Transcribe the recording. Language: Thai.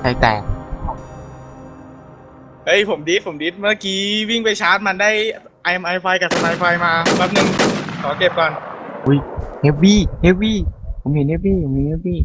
ใจแตกเฮ้ยผมดิสผมดิสเมื่อกี้วิ่งไปชาร์จมันได้ไอไอไฟกับสไนไฟมาแป๊บนึงขอเก็บก่อน เฮฟวี่ เฮฟวี่ ผมเห็นเฮฟวี่ผมเห็นเฮฟวี่